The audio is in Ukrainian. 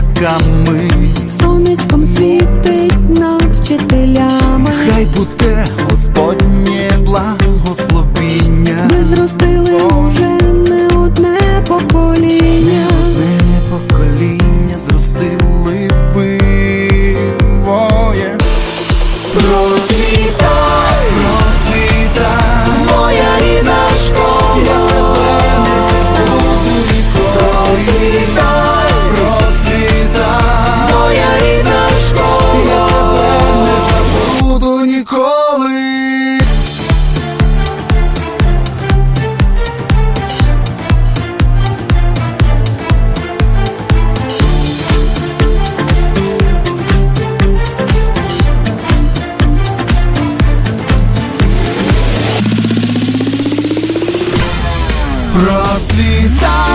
дітками, сонечком світить над вчителями, хай буде Господь. ніколи. Процвітай!